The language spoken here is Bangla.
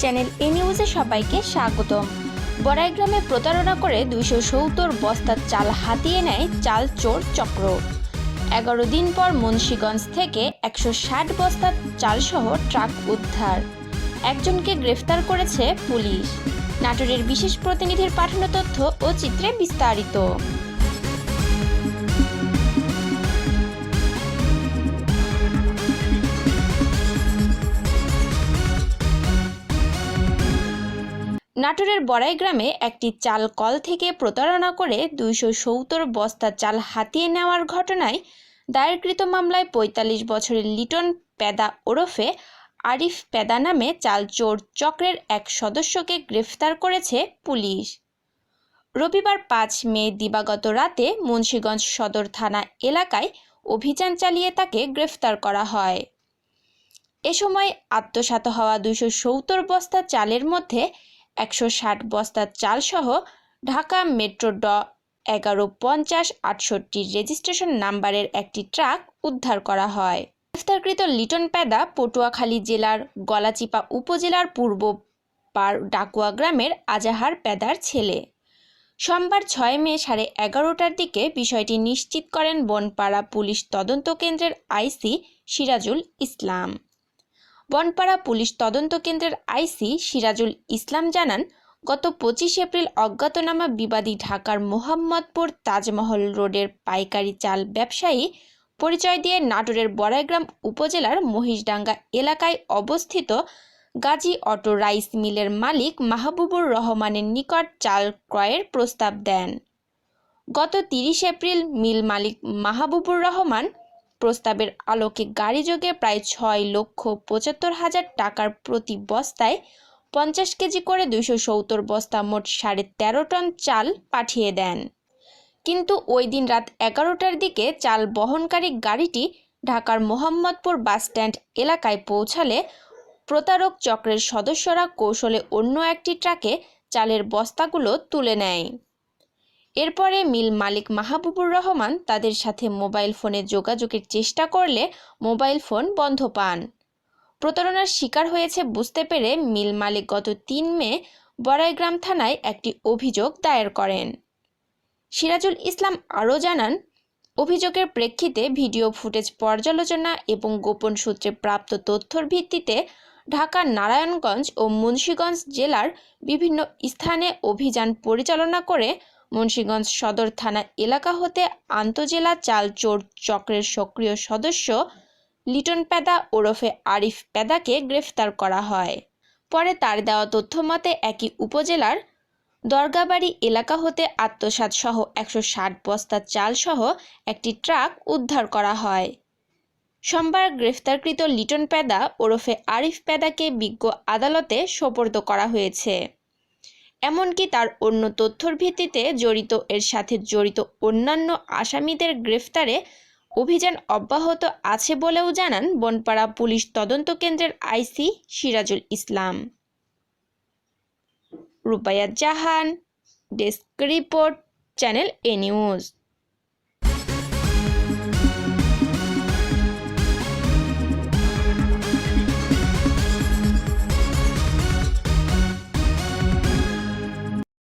চ্যানেল এ নিউজে সবাইকে স্বাগতম। বড়াইগ্রামে প্রতারণা করে দুইশো সত্তর বস্তা চাল হাতিয়ে নেয় চাল চোর চক্র। এগারো দিন পর মুন্সীগঞ্জ থেকে একশো ষাট বস্তা চালসহ ট্রাক উদ্ধার। একজনকে গ্রেফতার করেছে পুলিশ। নাটোরের বিশেষ প্রতিনিধির পাঠানো তথ্য ও চিত্রে বিস্তারিত। নাটোরের বড়াই গ্রামে একটি চাল কল থেকে প্রতারণা করে দুইশো সত্তর বস্তা চাল হাতিয়ে নেওয়ার ঘটনায় দায়েরকৃত মামলায় পঁয়তাল্লিশ বছরের লিটন পেদা ওরফে আরিফ পেদা নামে চাল চোর চক্রের এক সদস্যকে গ্রেফতার করেছে পুলিশ। রবিবার পাঁচ মে দিবাগত রাতে মুন্সীগঞ্জ সদর থানা এলাকায় অভিযান চালিয়ে তাকে গ্রেফতার করা হয়। এ সময় আত্মসাত হওয়া দুইশো সত্তর বস্তা চালের মধ্যে একশো ষাট বস্তা চালসহ ঢাকা মেট্রো ড এগারো পঞ্চাশ আটষট্টি রেজিস্ট্রেশন নাম্বারের একটি ট্রাক উদ্ধার করা হয়। গ্রেফতারকৃত লিটন পেদা পটুয়াখালী জেলার গলাচিপা উপজেলার পূর্ব পার ডাকুয়া গ্রামের আজাহার পেদার ছেলে। সোমবার ছয় মে সাড়ে এগারোটার দিকে বিষয়টি নিশ্চিত করেন বনপাড়া পুলিশ তদন্ত কেন্দ্রের আইসি সিরাজুল ইসলাম। বনপাড়া পুলিশ তদন্ত কেন্দ্রের আইসি সিরাজুল ইসলাম জানান, গত পঁচিশ এপ্রিল অজ্ঞাতনামা বিবাদী ঢাকার মোহাম্মদপুর তাজমহল রোডের পাইকারি চাল ব্যবসায়ী পরিচয় দিয়ে নাটোরের বড়াইগ্রাম উপজেলার মহিষডাঙ্গা এলাকায় অবস্থিত গাজী অটো রাইস মিলের মালিক মাহবুবুর রহমানের নিকট চাল ক্রয়ের প্রস্তাব দেন। গত তিরিশ এপ্রিল মিল মালিক মাহবুবুর রহমান প্রস্তাবের আলোকে গাড়ি যোগে প্রায় ছয় লক্ষ পঁচাত্তর হাজার টাকার প্রতি বস্তায় পঞ্চাশ কেজি করে দুইশো সত্তর বস্তা মোট সাড়ে তেরো টন চাল পাঠিয়ে দেন। কিন্তু ওই দিন রাত এগারোটার দিকে চাল বহনকারী গাড়িটি ঢাকার মোহাম্মদপুর বাসস্ট্যান্ড এলাকায় পৌঁছালে প্রতারক চক্রের সদস্যরা কৌশলে অন্য একটি ট্রাকে চালের বস্তাগুলো তুলে নেয়। এরপরে মিল মালিক মাহবুবুর রহমান তাদের সাথে মোবাইল ফোনে যোগাযোগের চেষ্টা করলে মোবাইল ফোন বন্ধ পান। প্রতারণার শিকার হয়েছে বুঝতে পেরে মিল মালিক গত তিন মে বড়াইগ্রাম থানায় একটি অভিযোগ দায়ের করেন। সিরাজুল ইসলাম আরও জানান, অভিযোগের প্রেক্ষিতে ভিডিও ফুটেজ পর্যালোচনা এবং গোপন সূত্রে প্রাপ্ত তথ্যর ভিত্তিতে ঢাকার নারায়ণগঞ্জ ও মুন্সীগঞ্জ জেলার বিভিন্ন স্থানে অভিযান পরিচালনা করে মুন্সীগঞ্জ সদর থানা এলাকা হতে আন্তজেলা চাল চোর চক্রের সক্রিয় সদস্য লিটন পেদা ওরফে আরিফ পেদাকে গ্রেফতার করা হয়। পরে তার দেওয়া তথ্য মতে একই উপজেলার দরগাবাড়ি এলাকা হতে আত্মসাৎ সহ একশো ষাট বস্তা চাল সহ একটি ট্রাক উদ্ধার করা হয়। সোমবার গ্রেফতারকৃত লিটন পেদা ওরফে আরিফ পেদাকে বিজ্ঞ আদালতে সোপর্দ করা হয়েছে। এমনকি তার অন্য তথ্যর ভিত্তিতে জড়িত, এর সাথে জড়িত অন্যান্য আসামিদের গ্রেফতারে অভিযান অব্যাহত আছে বলেও জানান বনপাড়া পুলিশ তদন্ত কেন্দ্রের IC Sirajul Islam. Rubaiya Jahan, desk report, channel A news.